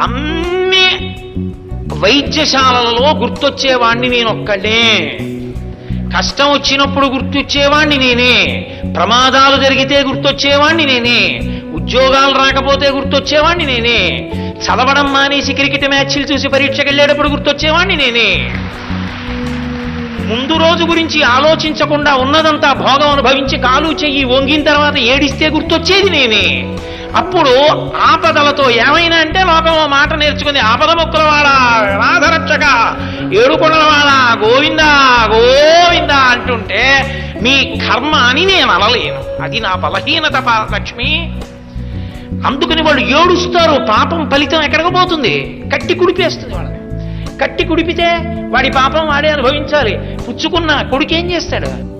అన్ని వైద్యశాలలలో గుర్తొచ్చేవాణ్ణి నేను ఒక్కడే కష్టం వచ్చినప్పుడు గుర్తొచ్చేవాణ్ణి నేనే. ప్రమాదాలు జరిగితే గుర్తొచ్చేవాణ్ణి నేనే. ఉద్యోగాలు రాకపోతే గుర్తొచ్చేవాణ్ణి నేనే. చదవడం మానేసి క్రికెట్ మ్యాచ్లు చూసి పరీక్షకు వెళ్ళేటప్పుడు గుర్తొచ్చేవాణ్ణి నేనే. ముందు రోజు గురించి ఆలోచించకుండా ఉన్నదంతా భోగం అనుభవించి కాలు చెయ్యి వంగిన తర్వాత ఏడిస్తే గుర్తొచ్చేది నేనే. అప్పుడు ఆపదలతో ఏమైనా అంటే లోకం ఓ మాట నేర్చుకుంది. ఆపద మొక్కుల వాడ రాధరక్షక ఏడుకొండల వాడ గోవిందా? గోవిందా అంటుంటే మీ కర్మ అని నేను అనలేను. అది నా బలహీనత లక్ష్మి. అందుకని వాళ్ళు ఏడుస్తారు. పాపం ఫలితం ఎక్కడికి పోతుంది? కట్టి కుడిపేస్తుంది వాళ్ళని. కట్టి కుడిపితే వాడి పాపం వాడే అనుభవించాలి. పుచ్చుకున్న కొడుకేం చేస్తాడు?